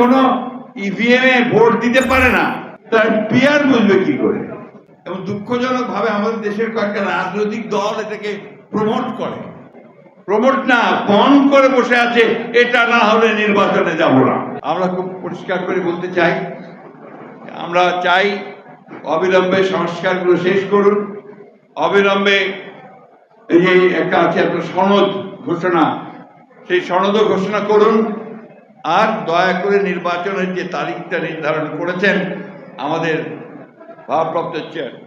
এখনও ইভিএম এ ভোট দিতে পারে না। তার পিয়ার বুঝবে কি করে? এবং দুঃখজনক ভাবে আমাদের দেশের কয়েকটা রাজনৈতিক দল এটাকে প্রমোট করে। প্রমোট না বন করে বসে আছে, এটা না হলে নির্বাচনে যাব না। আমরা খুব পরিষ্কার করে বলতে চাই, আমরা চাই অবিলম্বে সংস্কারগুলো শেষ করুন। অবিলম্বে এই যে একটা আছে, একটা সনদ ঘোষণা, সেই সনদও ঘোষণা করুন। আর দয়া করে নির্বাচনের যে তারিখটা নির্ধারণ করেছেন আমাদের ভারপ্রাপ্ত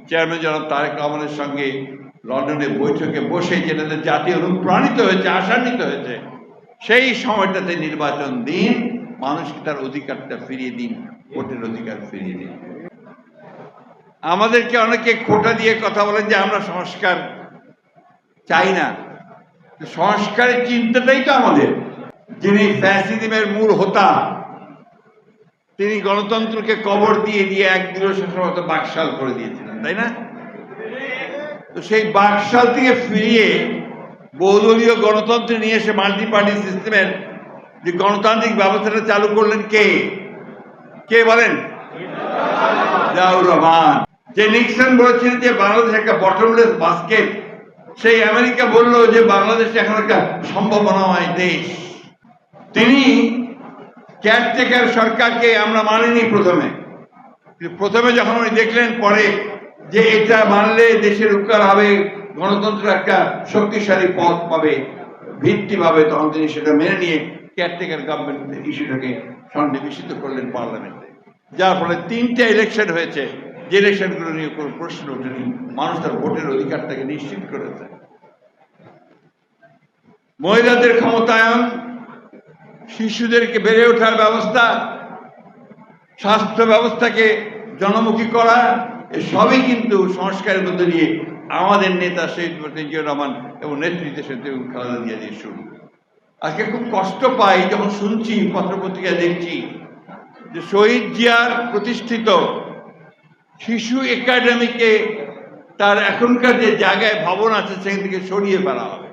চেয়ারম্যান জনাব তারেক রহমানের সঙ্গে লন্ডনে বৈঠকে বসে যেটাতে জাতি অনুপ্রাণিত হয়েছে, আশান্বিত হয়েছে, সেই সময়টাতে নির্বাচন দিন, মানুষকে তার অধিকারটা ফিরিয়ে দিন, ভোটের অধিকার ফিরিয়ে দিন। আমাদেরকে অনেকে খোটা দিয়ে কথা বলেন যে আমরা সংস্কার চাই না। সংস্কারের চিন্তাটাই তো আমাদের। যিনি ফ্যাসিজমের মূল হোতা, তিনি গণতন্ত্রকে কবর দিয়ে দিয়ে এক দিবসের মতো বাকশাল করে দিয়েছিলেন, তাই না? তো সেই বাকশাল থেকে ফিরিয়ে বহুদলীয় গণতন্ত্র নিয়ে এসে মাল্টি পার্টি সিস্টেমের যে গণতান্ত্রিক ব্যবস্থাটা চালু করলেন কে? কে বলেন? জিয়াউর রহমান। যে নিক্সন বলেছিলেন যে বাংলাদেশ একটা বটমলেস বাস্কেট, সেই আমেরিকা বলল যে বাংলাদেশ এখন একটা সম্ভাবনাময় দেশ। তিনি কেয়ারটেকার সরকারকে আমরা মানিনি প্রথমে। প্রথমে যখন উনি দেখলেন, পরে যে এটা মানলে দেশের উপকার হবে, গণতন্ত্র একটা শক্তিশালী পথ পাবে, ভিত্তি পাবে, তখন তিনি সেটা মেনে নিয়ে কেয়ারটেকার গভর্নমেন্ট ইস্যুটাকে সন্নিবেশিত করলেন পার্লামেন্টে যার ফলে তিনটে ইলেকশন হয়েছে। যে ইলেকশনগুলো নিয়ে কোনো প্রশ্ন ওঠেনি। মানুষ তার ভোটের অধিকারটাকে নিশ্চিত করেছে। মহিলাদের ক্ষমতায়ন শিশুদেরকে বেড়ে ওঠার ব্যবস্থা, স্বাস্থ্য ব্যবস্থাকে জনমুখী করা সবই কিন্তু সংস্কারের মধ্যে দিয়ে আমাদের নেতা শহীদ জিয়াউর রহমান এবং নেতৃত্বে এবং খালেদা জিয়া দিয়ে শুরু। আজকে খুব কষ্ট পাই যখন শুনছি, পত্রপত্রিকা দেখছি, যে শহীদ জিয়ার প্রতিষ্ঠিত শিশু একাডেমিকে তার এখনকার যে জায়গায় ভবন আছে, সেখান থেকে সরিয়ে ফেলা হবে।